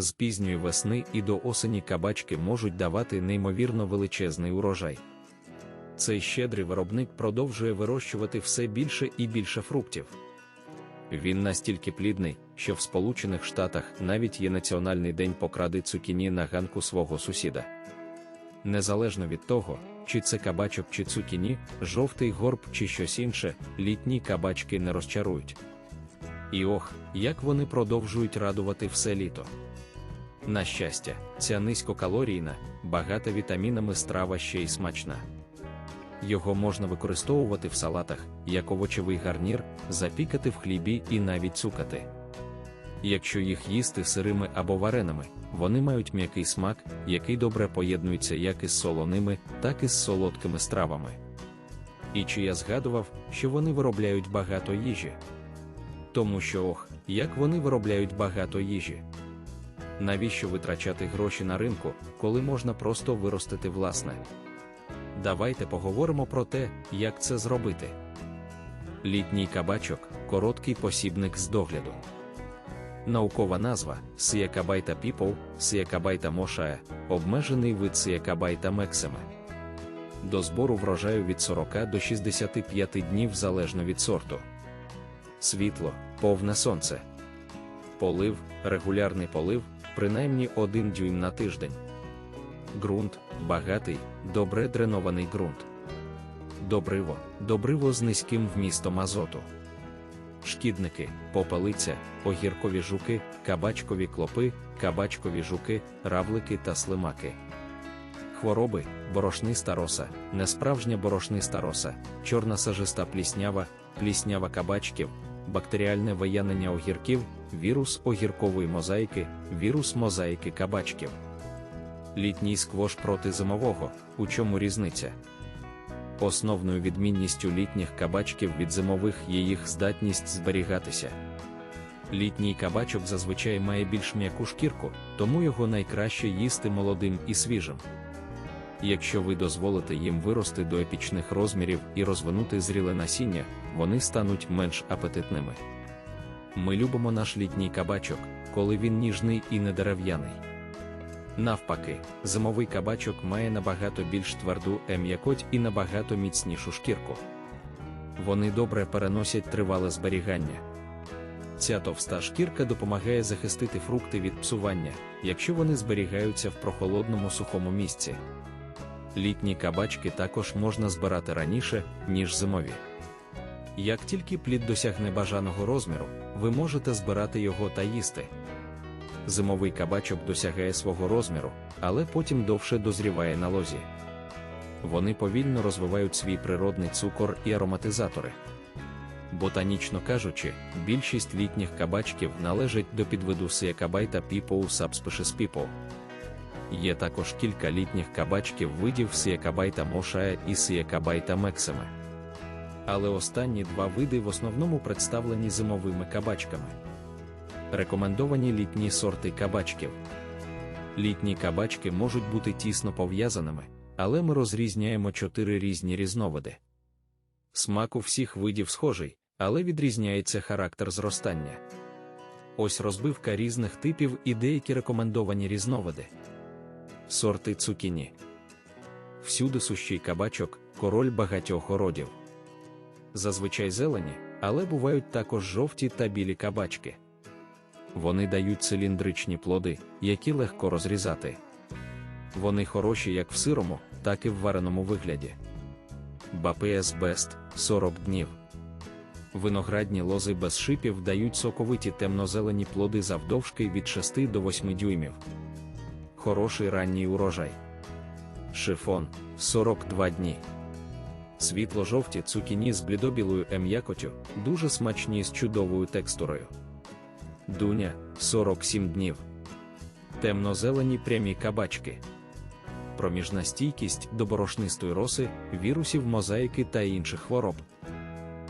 З пізньої весни і до осені кабачки можуть давати неймовірно величезний урожай. Цей щедрий виробник продовжує вирощувати все більше і більше фруктів. Він настільки плідний, що в Сполучених Штатах навіть є національний день покради цукіні на ганку свого сусіда. Незалежно від того, чи це кабачок чи цукіні, жовтий горб чи щось інше, літні кабачки не розчарують. І ох, як вони продовжують радувати все літо. На щастя, ця низькокалорійна, багата вітамінами страва ще й смачна. Його можна використовувати в салатах, як овочевий гарнір, запікати в хлібі і навіть цукати. Якщо їх їсти сирими або вареними, вони мають м'який смак, який добре поєднується як із солоними, так і з солодкими стравами. І чи я згадував, що вони виробляють багато їжі? Тому що ох, як вони виробляють багато їжі. Навіщо витрачати гроші на ринку, коли можна просто виростити власне? Давайте поговоримо про те, як це зробити. Літній кабачок короткий посібник з догляду. Наукова назва Сіякабайта піпол, Сіякабайта мошая, обмежений вид Сіякабайта мексиме. До збору врожаю від 40 до 65 днів залежно від сорту. Світло, повне сонце. Полив, регулярний полив, принаймні 1 дюйм на тиждень. Ґрунт багатий, добре дренований ґрунт. Добриво, добриво з низьким вмістом азоту. Шкідники, попелиця, огіркові жуки, кабачкові клопи, кабачкові жуки, равлики та слимаки. Хвороби, борошниста роса, несправжня борошниста роса, чорна сажиста пліснява, пліснява кабачків, бактеріальне виянення огірків, вірус огіркової мозаїки, вірус мозаїки кабачків. Літній сквош проти зимового, у чому різниця? Основною відмінністю літніх кабачків від зимових є їх здатність зберігатися. Літній кабачок зазвичай має більш м'яку шкірку, тому його найкраще їсти молодим і свіжим. Якщо ви дозволите їм вирости до епічних розмірів і розвинути зріле насіння, вони стануть менш апетитними. Ми любимо наш літній кабачок, коли він ніжний і не дерев'яний. Навпаки, зимовий кабачок має набагато більш тверду м'якоть і набагато міцнішу шкірку. Вони добре переносять тривале зберігання. Ця товста шкірка допомагає захистити фрукти від псування, якщо вони зберігаються в прохолодному сухому місці. Літні кабачки також можна збирати раніше, ніж зимові. Як тільки плід досягне бажаного розміру, ви можете збирати його та їсти. Зимовий кабачок досягає свого розміру, але потім довше дозріває на лозі. Вони повільно розвивають свій природний цукор і ароматизатори. Ботанічно кажучи, більшість літніх кабачків належать до підвиду сіякабайта People subspecies People. Є також кілька літніх кабачків видів сіякабайта мошая і сіякабайта мексиме. Але останні два види в основному представлені зимовими кабачками. Рекомендовані літні сорти кабачків. Літні кабачки можуть бути тісно пов'язаними, але ми розрізняємо чотири різні різновиди. Смак у всіх видів схожий, але відрізняється характер зростання. Ось розбивка різних типів і деякі рекомендовані різновиди. Сорти цукіні. Всюди сущий кабачок, король багатьох родів. Зазвичай зелені, але бувають також жовті та білі кабачки. Вони дають циліндричні плоди, які легко розрізати. Вони хороші як в сирому, так і в вареному вигляді. Бапеас Бест 40 днів. Виноградні лози без шипів дають соковиті темнозелені плоди завдовжки від 6 до 8 дюймів. Хороший ранній урожай. Шифон 42 дні. Світло-жовті цукіні з блідобілою м'якотю, дуже смачні з чудовою текстурою. Дуня 47 днів. Темно-зелені прямі кабачки. Проміжна стійкість до борошнистої роси, вірусів мозаїки та інших хвороб.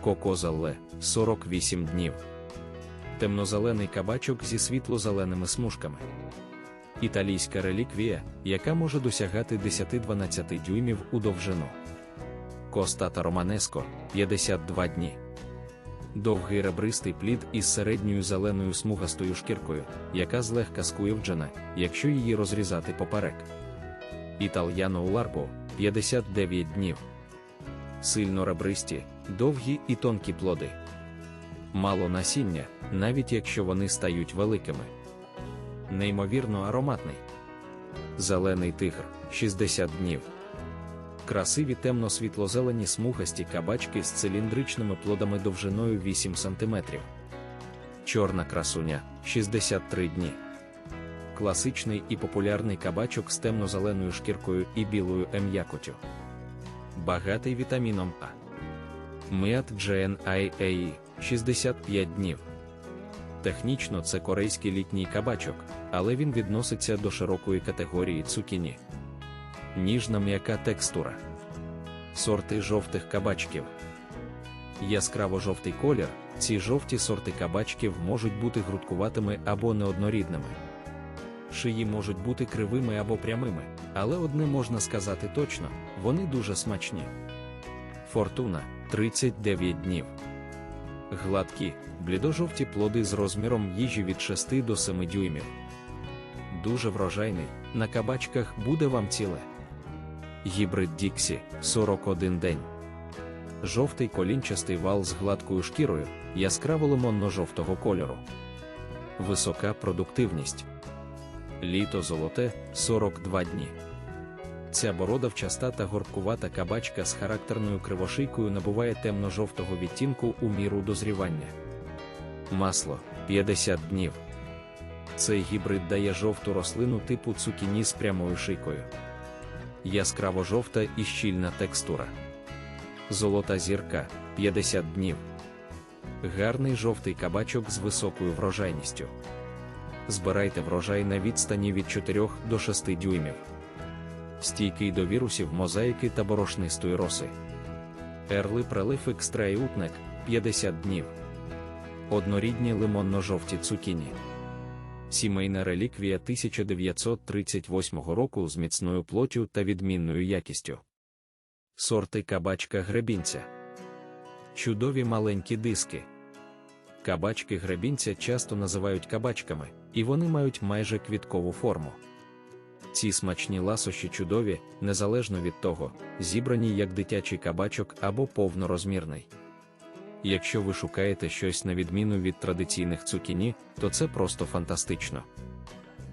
Кокозалле 48 днів. Темнозелений кабачок зі світло-зеленими смужками. Італійська реліквія, яка може досягати 10-12 дюймів у довжину. Костата Романеско 52 дні. Довгий ребристий плід із середньою зеленою смугастою шкіркою, яка злегка скуєвджена, якщо її розрізати поперек. Італьяно у ларбо 59 днів. Сильно ребристі, довгі і тонкі плоди. Мало насіння, навіть якщо вони стають великими. Неймовірно ароматний. Зелений тигр 60 днів. Красиві темно-світло-зелені смугасті кабачки з циліндричними плодами довжиною 8 см. Чорна красуня 63 дні. Класичний і популярний кабачок з темно-зеленою шкіркою і білою ем'якотю. Багатий вітаміном А. Міат GNIAE 65 днів. Технічно це корейський літній кабачок, але він відноситься до широкої категорії цукіні. Ніжна м'яка текстура. Сорти жовтих кабачків. Яскраво-жовтий колір. Ці жовті сорти кабачків можуть бути грудкуватими або неоднорідними. Шиї можуть бути кривими або прямими, але одне можна сказати точно: вони дуже смачні. Фортуна 39 днів. Гладкі, блідожовті плоди з розміром їжі від 6 до 7 дюймів. Дуже врожайний, на кабачках буде вам ціле. Гібрид Діксі 41 день. Жовтий колінчастий вал з гладкою шкірою, яскраво лимонно-жовтого кольору. Висока продуктивність. Літо золоте 42 дні. Ця бородавчаста та горбкувата кабачка з характерною кривошийкою набуває темно-жовтого відтінку у міру дозрівання. Масло 50 днів. Цей гібрид дає жовту рослину типу цукіні з прямою шийкою. Яскраво жовта і щільна текстура. Золота зірка 50 днів. Гарний жовтий кабачок з високою врожайністю. Збирайте врожай на відстані від 4 до 6 дюймів. Стійкий до вірусів мозаїки та борошнистої роси. Ерли прелиф екстрайутнек 50 днів. Однорідні лимонно-жовті цукіні. Сімейна реліквія 1938 року з міцною плоттю та відмінною якістю. Сорти кабачка гребінця. Чудові маленькі диски. Кабачки гребінця часто називають кабачками, і вони мають майже квіткову форму. Ці смачні ласощі чудові, незалежно від того, зібрані як дитячий кабачок або повнорозмірний. Якщо ви шукаєте щось на відміну від традиційних цукіні, то це просто фантастично.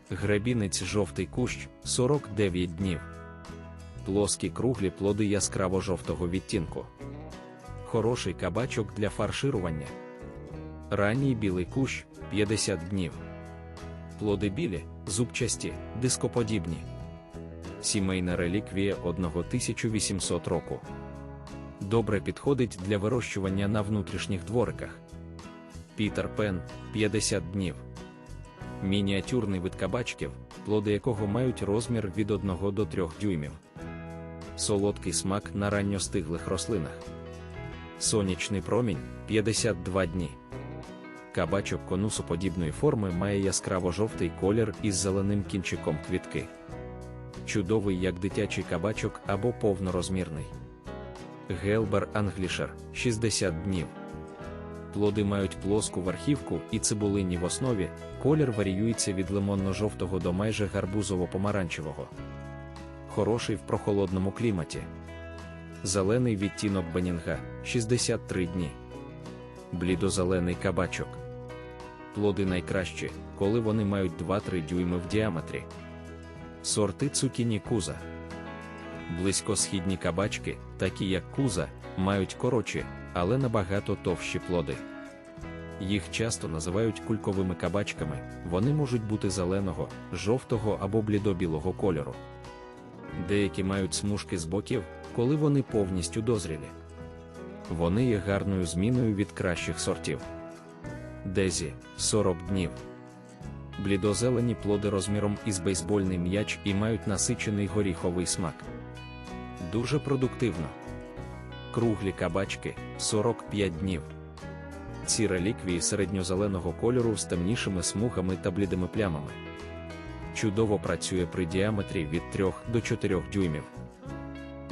Гребінець жовтий кущ 49 днів. Плоскі круглі плоди яскраво жовтого відтінку. Хороший кабачок для фарширування. Ранній білий кущ 50 днів. Плоди білі, зубчасті, дископодібні. Сімейна реліквія 1800 року. Добре підходить для вирощування на внутрішніх двориках. Пітер Пен 50 днів. Мініатюрний вид кабачків, плоди якого мають розмір від 1 до 3 дюймів. Солодкий смак на ранньостиглих рослинах. Сонячний промінь 52 дні. Кабачок конусоподібної форми має яскраво-жовтий колір із зеленим кінчиком квітки. Чудовий як дитячий кабачок або повнорозмірний. Гелбер Англішер 60 днів. Плоди мають плоску верхівку і цибулині в основі, колір варіюється від лимонно-жовтого до майже гарбузово-помаранчевого. Хороший в прохолодному кліматі. Зелений відтінок бенінга 63 дні. Блідозелений кабачок. Плоди найкращі, коли вони мають 2-3 дюйми в діаметрі. Сорти цукіні куза. Близькосхідні кабачки, такі як куза, мають коротші, але набагато товщі плоди. Їх часто називають кульковими кабачками, вони можуть бути зеленого, жовтого або блідо-білого кольору. Деякі мають смужки з боків, коли вони повністю дозрілі. Вони є гарною зміною від кращих сортів. Дезі 40 днів. Блідозелені плоди розміром із бейсбольний м'яч і мають насичений горіховий смак. Дуже продуктивно. Круглі кабачки 45 днів. Ці реліквії середньозеленого кольору з темнішими смугами та блідими плямами. Чудово працює при діаметрі від 3 до 4 дюймів.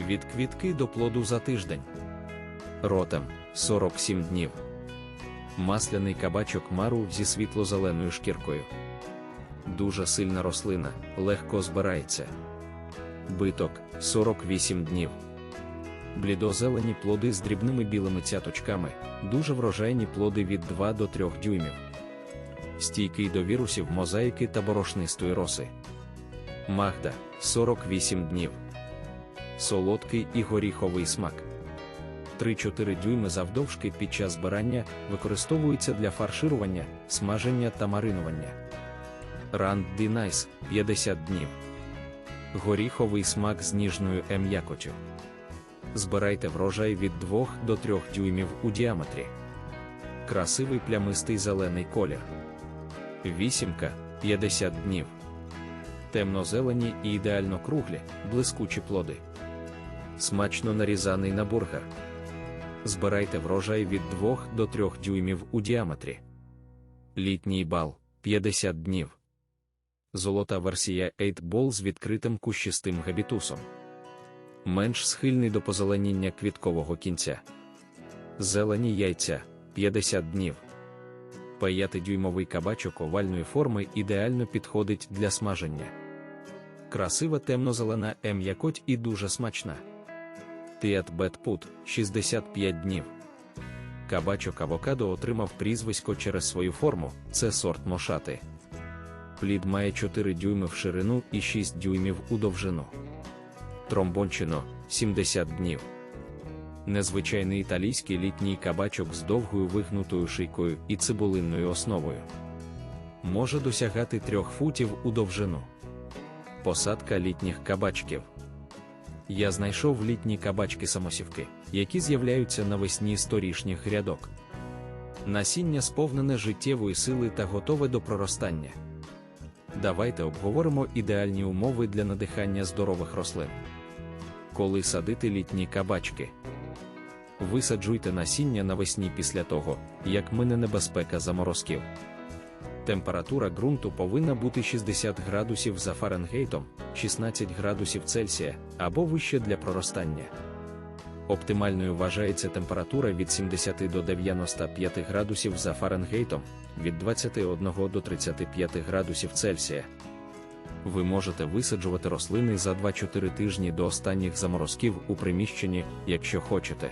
Від квітки до плоду за тиждень. Ротем 47 днів. Масляний кабачок мару зі світло-зеленою шкіркою. Дуже сильна рослина, легко збирається. Биток 48 днів. Блідозелені плоди з дрібними білими цяточками, дуже врожайні плоди від 2 до 3 дюймів. Стійкий до вірусів мозаїки та борошнистої роси. Магда 48 днів. Солодкий і горіховий смак. 3-4 дюйми завдовжки під час збирання використовуються для фарширування, смаження та маринування. Ранд Дінайс 50 днів. Горіховий смак з ніжною м'якотю. Збирайте врожай від 2 до 3 дюймів у діаметрі. Красивий плямистий зелений колір. Вісімка 50 днів. Темно-зелені і ідеально круглі, блискучі плоди. Смачно нарізаний на бургер. Збирайте врожай від 2 до 3 дюймів у діаметрі. Літній бал 50 днів. Золота версія 8 Ball з відкритим кущистим габітусом. Менш схильний до позеленіння квіткового кінця. Зелені яйця 50 днів. 5-дюймовий кабачок овальної форми ідеально підходить для смаження. Красива темно-зелена м'якоть і дуже смачна. Тіат Бетпут 65 днів. Кабачок авокадо отримав прізвисько через свою форму, це сорт мошати. Плід має 4 дюйми в ширину і 6 дюймів у довжину. Тромбончино 70 днів. Незвичайний італійський літній кабачок з довгою вигнутою шийкою і цибулинною основою. Може досягати 3 футів у довжину. Посадка літніх кабачків. Я знайшов літні кабачки самосівки, які з'являються навесні з торішніх грядок. Насіння сповнене життєвої сили та готове до проростання. Давайте обговоримо ідеальні умови для надихання здорових рослин. Коли садити літні кабачки, висаджуйте насіння навесні після того, як мине небезпека заморозків. Температура ґрунту повинна бути 60 градусів за Фаренгейтом, 16 градусів Цельсія або вище для проростання. Оптимальною вважається температура від 70 до 95 градусів за Фаренгейтом, від 21 до 35 градусів Цельсія. Ви можете висаджувати рослини за 2-4 тижні до останніх заморозків у приміщенні, якщо хочете.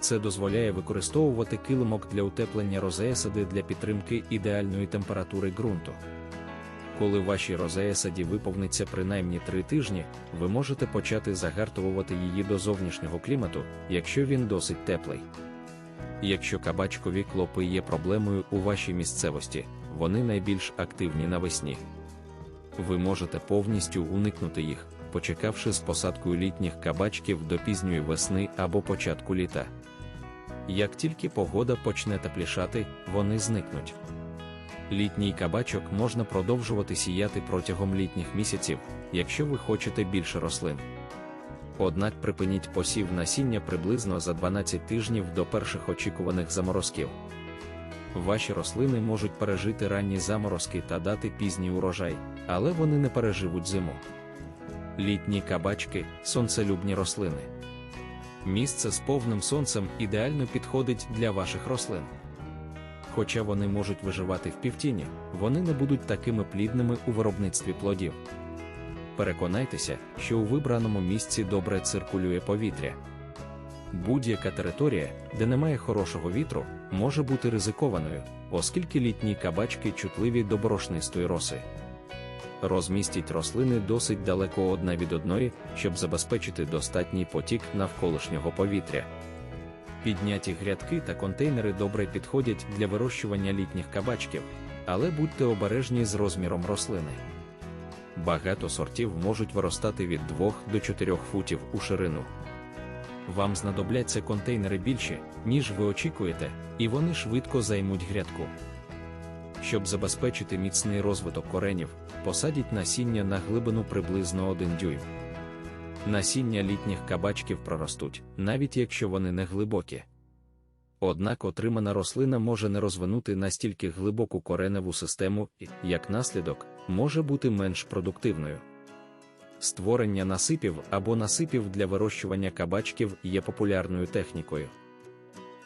Це дозволяє використовувати килимок для утеплення розеясади для підтримки ідеальної температури ґрунту. Коли вашій розеясаді виповниться принаймні 3 тижні, ви можете почати загартовувати її до зовнішнього клімату, якщо він досить теплий. Якщо кабачкові клопи є проблемою у вашій місцевості, вони найбільш активні навесні. Ви можете повністю уникнути їх, почекавши з посадкою літніх кабачків до пізньої весни або початку літа. Як тільки погода почне теплішати, вони зникнуть. Літній кабачок можна продовжувати сіяти протягом літніх місяців, якщо ви хочете більше рослин. Однак припиніть посів насіння приблизно за 12 тижнів до перших очікуваних заморозків. Ваші рослини можуть пережити ранні заморозки та дати пізній урожай, але вони не переживуть зиму. Літні кабачки сонцелюбні рослини. Місце з повним сонцем ідеально підходить для ваших рослин. Хоча вони можуть виживати в півтіні, вони не будуть такими плідними у виробництві плодів. Переконайтеся, що у вибраному місці добре циркулює повітря. Будь-яка територія, де немає хорошого вітру, може бути ризикованою, оскільки літні кабачки чутливі до борошнистої роси. Розмістіть рослини досить далеко одна від одної, щоб забезпечити достатній потік навколишнього повітря. Підняті грядки та контейнери добре підходять для вирощування літніх кабачків, але будьте обережні з розміром рослини. Багато сортів можуть виростати від 2 до 4 футів у ширину. Вам знадобляться контейнери більші, ніж ви очікуєте, і вони швидко займуть грядку. Щоб забезпечити міцний розвиток коренів, посадіть насіння на глибину приблизно 1 дюйм. Насіння літніх кабачків проростуть, навіть якщо вони не глибокі. Однак отримана рослина може не розвинути настільки глибоку кореневу систему і, як наслідок, може бути менш продуктивною. Створення насипів або насипів для вирощування кабачків є популярною технікою.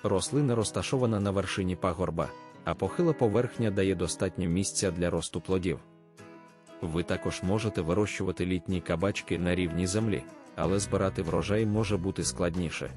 Рослина розташована на вершині пагорба, а похила поверхня дає достатньо місця для росту плодів. Ви також можете вирощувати літні кабачки на рівні землі, але збирати врожай може бути складніше.